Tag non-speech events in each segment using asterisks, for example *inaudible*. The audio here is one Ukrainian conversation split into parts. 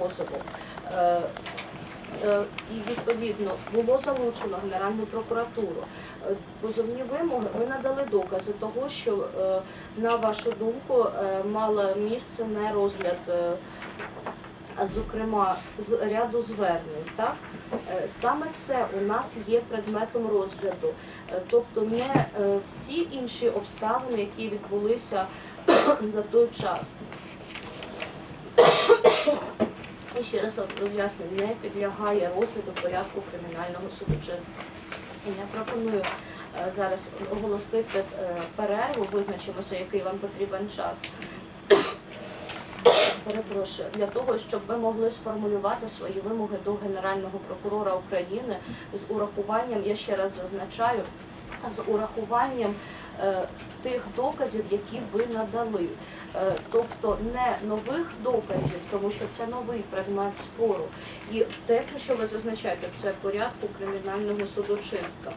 способом. Е, е, І відповідно було залучено Генеральну прокуратуру. Е, Позовні вимоги ви надали докази того, що на вашу думку мала місце не розгляд, зокрема з ряду звернень. Так саме це у нас є предметом розгляду, тобто не всі інші обставини, які відбулися *clears throat* за той час. І ще раз роз'яснюю, не підлягає розгляду порядку кримінального судочинства. Я пропоную е, зараз оголосити е, перерву, визначимося, який вам потрібен час. Перепрошую, для того, щоб ви могли сформулювати свої вимоги до Генерального прокурора України з урахуванням, я ще раз зазначаю, з урахуванням тих доказів, які ви надали. Е, тобто не нових доказів, тому що це новий предмет спору. І те, що ви зазначаєте, це порядку кримінального судочинства.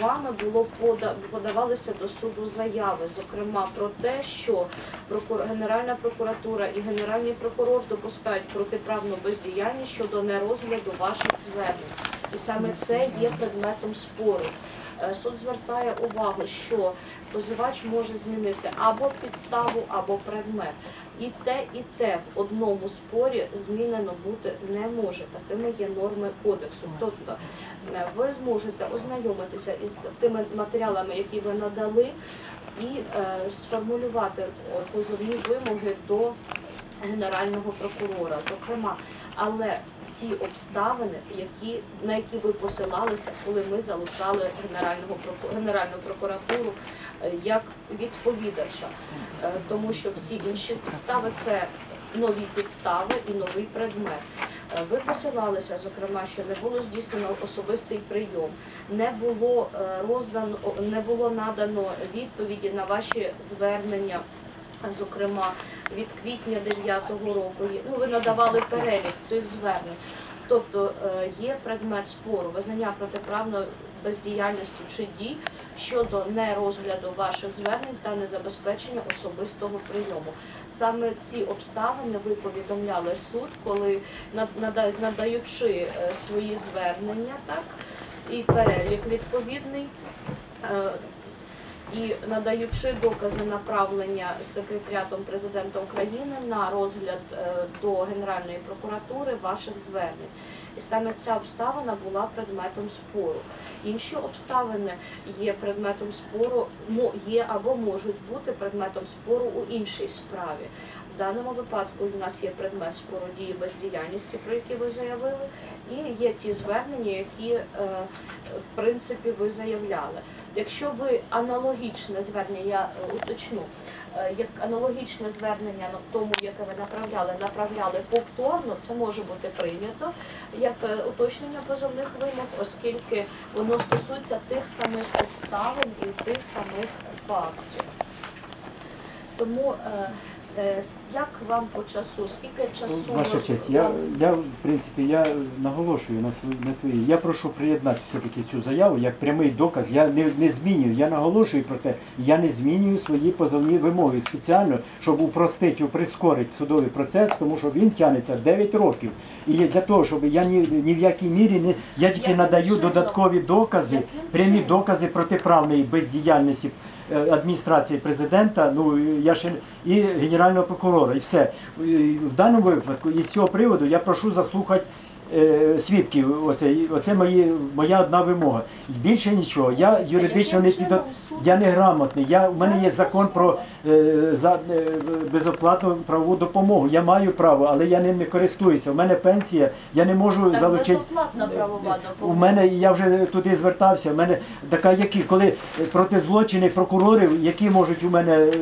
Вами було пода- подавалися до суду заяви, зокрема про те, що Генеральна прокуратура і Генеральний прокурор допускають протиправну бездіяльність щодо нерозгляду ваших звернень. І саме це є предметом спору. Е, Суд звертає увагу, що позивач може змінити або підставу, або предмет. І те, і те в одному спорі змінено бути не може. Такими є норми кодексу. Тобто е, ви зможете ознайомитися із тими матеріалами, які ви надали, і е, сформулювати е, позовні вимоги до генерального прокурора, зокрема, але ті обставини, які на які ви посилалися, коли ми залучали генерального генеральну прокуратуру е, як відповідача, Е, тому що всі інші підстави це нові підстави і новий предмет. Е, Ви посилалися, зокрема, що не було здійснено особистий прийом, не було роздано, не було надано відповіді на ваші звернення. Зокрема, від квітня 9-го року ну, ви надавали перелік цих звернень. Тобто е, є предмет спору, визнання протиправної бездіяльності чи дій щодо нерозгляду ваших звернень та незабезпечення особистого прийому. Саме ці обставини ви повідомляли суд, коли над- надаючи е, свої звернення, так і перелік відповідний. І надаючи докази направлення секретаріатом президента України на розгляд е, до Генеральної прокуратури ваших звернень. І саме ця обставина була предметом спору. Інші обставини є предметом спору, є або можуть бути предметом спору у іншій справі. В даному випадку у нас є предмет спору дії бездіяльності, про які ви заявили, і є ті звернення, які е, в принципі ви заявляли. Якщо ви аналогічне звернення, я е, уточню, е, як аналогічне звернення тому, яке ви направляли, направляли повторно, це може бути прийнято як е, уточнення позовних вимог, оскільки воно стосується тих самих обставин і тих самих фактів. Тому як вам по часу? Скільки часу Ваша честь, я, я в принципі я наголошую на свої на свої. Я прошу приєднати все-таки цю заяву як прямий доказ. Я не, не змінюю, я наголошую про те, я не змінюю свої позовні вимоги спеціально, щоб упростити, прискорити судовий процес, тому що він тягнеться 9 років. І для того, щоб я ні, ні в якій мірі не я тільки Яким надаю чином? додаткові докази, Яким прямі чином? докази протиправної бездіяльності е, адміністрації президента, ну я ще і генерального прокурора, і все. В даному випадку із цього приводу я прошу заслухати е, свідків. Оце, оце мої, моя одна вимога. Більше нічого. Я юридично не підо... Я не грамотний. Я, у мене є закон про е, за, е, безоплатну правову допомогу. Я маю право, але я ним не користуюся. У мене пенсія, я не можу Так, залучити. безоплатна правова У мене я вже туди звертався. У мене така, які коли проти злочини прокурорів, які можуть у мене е,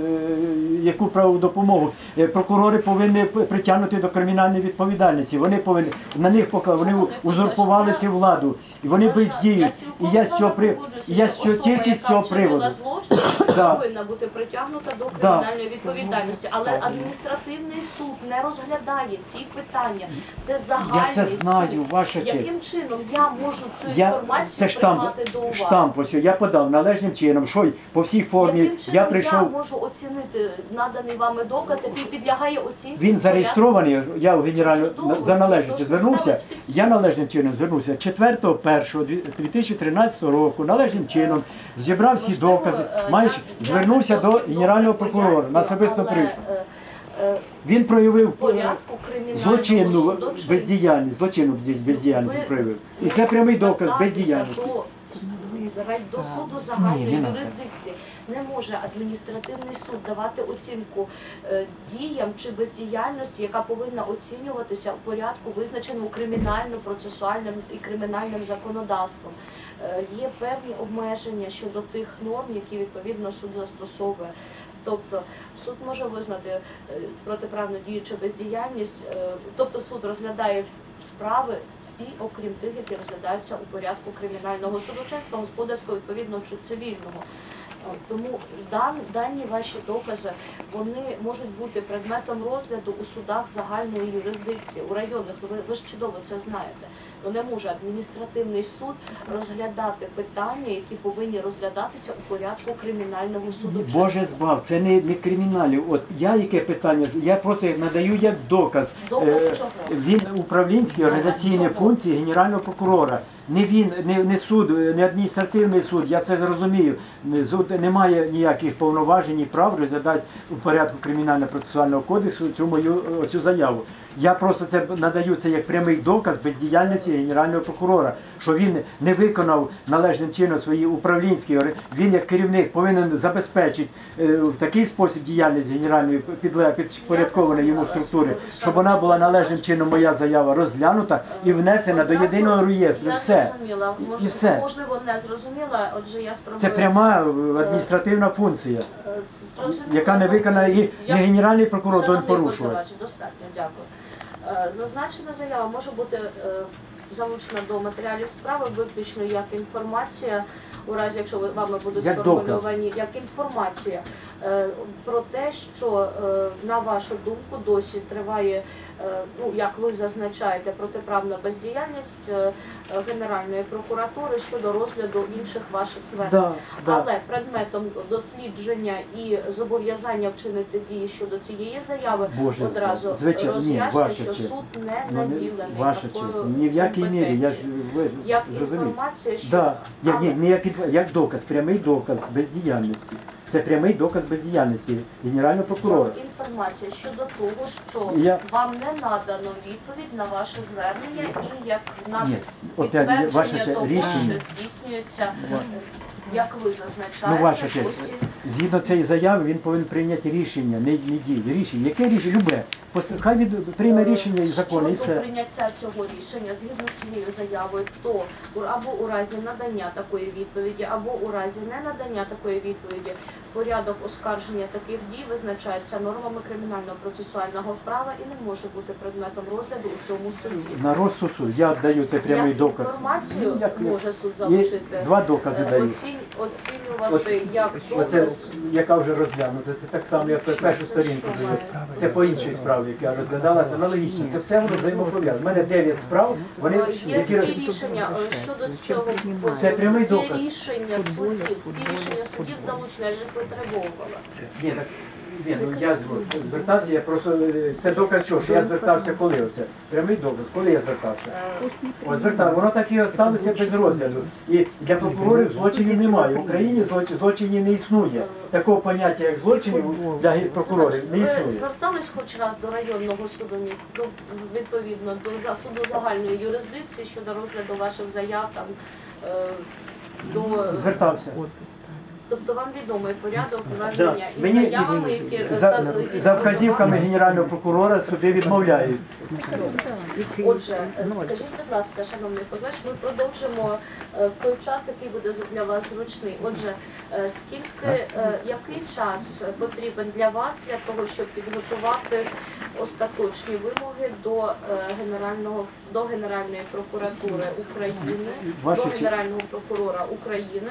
яку правову допомогу, Е, прокурори повинні притягнути до кримінальної відповідальності. Вони повинні на них поклали, вони узурпували цю владу, і вони бездіють. І я з цього при і я з цього тільки з цього приводу. Злочин, *clears throat* повинна бути притягнута до кримінальної відповідальності, але адміністративний суд не розглядає ці питання. Це загальний Я це знаю, ваша честь. Яким чином я можу цю інформацію це штамп, приймати до уваги? штамп ось я подав належним чином, що по всій формі Яким чином я я можу оцінити наданий вами доказ, який підлягає оцінці? Він зареєстрований, я в генеральну за належністю звернувся. Я належним чином звернувся 4.1.2013 року, належним чином зібрав всі докази. е, Маєш, звернувся до генерального прокурора на особисто пояснюю, при але, е, е, він проявив злочинну бездіяльність, злочинну бездіяльність проявив. І це прямий доказ бездіяльності. До, суду Ні, загальної не надо. юрисдикції не може адміністративний суд давати оцінку е, діям чи бездіяльності, яка повинна оцінюватися у порядку, визначеному кримінально-процесуальним і кримінальним законодавством. Е, Є певні обмеження щодо тих норм, які відповідно суд застосовує. Тобто суд може визнати е, протиправну дію чи бездіяльність, тобто суд розглядає справи всі, окрім тих, які розглядаються у порядку кримінального судочинства, господарського відповідного чи цивільного. Тому дані ваші докази вони можуть бути предметом розгляду у судах загальної юрисдикції, у районних. Ви, ви ж чудово це знаєте. То не може адміністративний суд розглядати питання, які повинні розглядатися у порядку кримінального судочинства. Боже збав, це не, не криміналів. От я яке питання, я просто надаю як доказ. Доказ Е, чого? Він управлінські організаційні чого? функції генерального прокурора. Не він, не, не суд, не адміністративний суд, я це зрозумію. Суд не має ніяких повноважень і прав розглядати у порядку кримінально-процесуального кодексу цю мою е, цю заяву. Я просто це надаю це як прямий доказ бездіяльності генерального прокурора, що він не виконав належним чином свої управлінські він як керівник повинен забезпечити е, в такий спосіб діяльність генеральної підпорядкованої йому структури, щоб вона була належним чином моя заява розглянута і внесена до єдиного реєстру. Все. І все. Можливо, не зрозуміла, отже, я спробую. Це пряма е, адміністративна функція, е, яка не виконана і не генеральний прокурор Шановний порушувати. достатньо, дякую. Е, Зазначена заява може бути е, залучена до матеріалів справи виключно як інформація, у разі, якщо вами будуть Як сформульовані як інформація е, про те, що на вашу думку досі триває, ну як ви зазначаєте, протиправна бездіяльність е, е, Генеральної прокуратури щодо розгляду інших ваших звернень. Да, да. Але предметом дослідження і зобов'язання вчинити дії щодо цієї заяви Боже, одразу звичайно, ні, роз'яснює, що честь. суд не Ну, наділений Ваша такою. Ні в якій мірі. Я ж ви як інформація, що Да, як, Але- ні, не як, як доказ, прямий доказ бездіяльності. Це прямий доказ бездіяльності генерального прокурора. інформація щодо того, що Я- вам не надано відповідь на ваше звернення і як на Ні, підтвердження ваша честь, того, рішення. що здійснюється, Ва- як ви зазначаєте, Ну, ваша честь, згідно цієї заяви, він повинен прийняти рішення, не, не дії. Рішення. Яке рішення? Любе. Хай він прийме рішення і закон, і Щодо все. прийняття цього рішення згідно з цією заявою, то у- або у разі надання такої відповіді, або у разі ненадання такої відповіді, порядок оскарження таких дій визначається нормами кримінального процесуального права і не може бути предметом розгляду у цьому суді. На розсуд суду. Я даю цей прямий Як доказ. інформацію Як- як- може суд І залучити, два докази е, даю. оцінь- оцінювати як Оце, доказ. яка вже розглянута, це так само, як першу сторінку що має Це по іншій справі, яка розглядалася аналогічно. Це все воно взаємопов'язано. У мене 9 справ, вони Е, Є які всі рішення е, щодо цього Це прямий Є доказ. рішення судів, всі рішення судів залучені, я ж їх витребовувала. Ні, так ні, ну я зв- звертався, я просто е, це доказ чого, що я звертався коли оце. Прямий доказ, коли я звертався. Ось звертав, воно так і осталося без розгляду. І для прокурорів злочинів немає. В Україні злочин- злочинів не існує. Такого поняття, як злочинів для прокурорів не Ви існує. звертались хоч раз до районного суду міст, до, відповідно до за- суду загальної юрисдикції щодо розгляду ваших заяв там е, до Звертався. Тобто вам відомий порядок звернення і Мені заявами, які за, за вказівками генерального прокурора суди відмовляють. Отже, е, скажіть, будь ласка, шановний позивач, ми продовжимо е, в той час, який буде для вас зручний. Отже, е, скільки, е, який час потрібен для вас для того, щоб підготувати остаточні вимоги до е, генерального до Генеральної прокуратури України, Ваша до. Генерального прокурора України?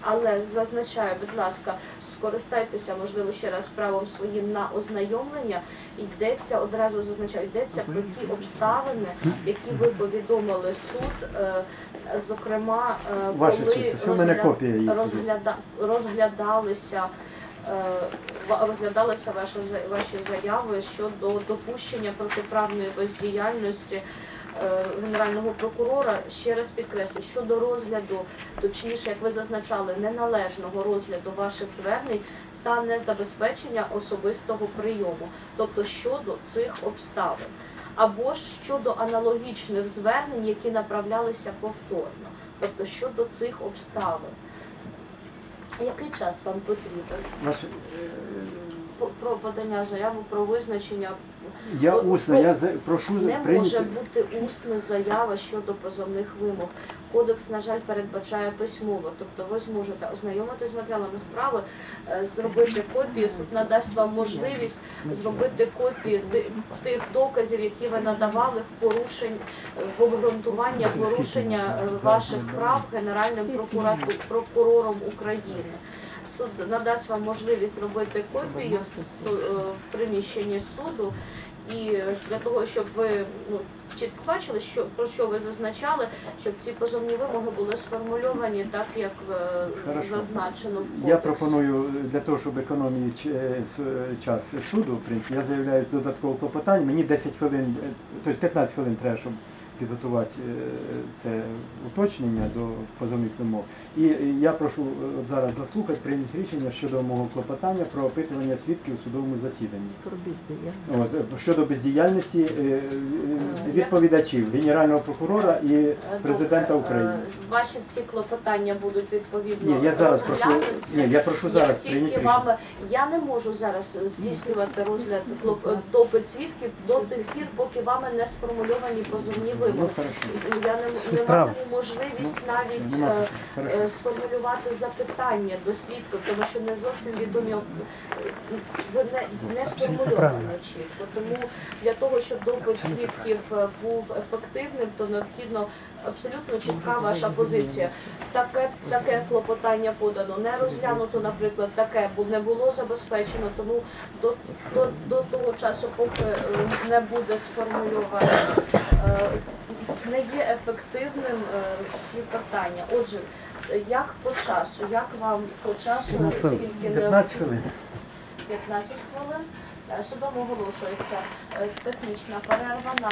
Але зазначаю, будь ласка, скористайтеся, можливо, ще раз правом своїм на ознайомлення. Йдеться одразу зазначаю, йдеться про ті обставини, які ви повідомили суд, е, зокрема, е, Ваша коли честь, у мене розгля- копія є. розгляда- розглядалися. е, Розглядалися ваші за- ваші заяви щодо допущення протиправної бездіяльності генерального прокурора. Ще раз підкреслю, щодо розгляду, точніше, як ви зазначали, неналежного розгляду ваших звернень та незабезпечення особистого прийому, тобто щодо цих обставин, або ж щодо аналогічних звернень, які направлялися повторно, тобто щодо цих обставин. Який час вам потрібен? По- Про подання заяви про визначення я От, усно, я за- прошу не може прийняти. бути усна заява щодо позовних вимог. Кодекс, на жаль, передбачає письмово. Тобто ви зможете ознайомитися з матеріалами справи, е, зробити копії, суд надасть вам можливість зробити копії ти- тих доказів, які ви надавали в порушень в обґрунтування порушення е, ваших прав Генеральним прокурату- прокурором України. Суд надасть вам можливість робити в, су- е, в приміщенні суду, і для того, щоб ви ну, чітко бачили, що про що ви зазначали, щоб ці позовні вимоги були сформульовані так, як е, Хорошо. зазначено в Я пропоную для того, щоб економії е, час суду, в принципі, я заявляю додаткове клопотання. Мені 10 хвилин, тобто 15 хвилин треба, щоб підготувати е, це уточнення до позовних вимог. І я прошу е, от зараз заслухати, прийняти рішення щодо мого клопотання про опитування свідків у судовому засіданні. От, е, щодо бездіяльності е, відповідачів Генерального прокурора і президента України. Ваші всі клопотання будуть відповідно Ні, я зараз прошу. Ні, я прошу зараз прийняти рішення. я не можу зараз здійснювати розгляд допит свідків до тих пір, поки вами не сформульовані позовні Ну, вимоги. Хорошо. Я не, не матиму можливість Ну, навіть е, е, сформулювати запитання до свідку, тому що не зовсім відомі не, не сформульовано чітко. Тому для того, щоб допит свідків е, був ефективним, то необхідно абсолютно чітка ваша позиція. Таке таке клопотання подано, не розглянуто, наприклад, таке бо не було забезпечено. Тому до, до, до того часу, поки е, не буде сформульовано, е, не є ефективним е, ці питання. Отже, як по часу, як вам по часу 15 хвилин. скільки 15 хвилин. 15 хвилин. Судом оголошується технічна перерва на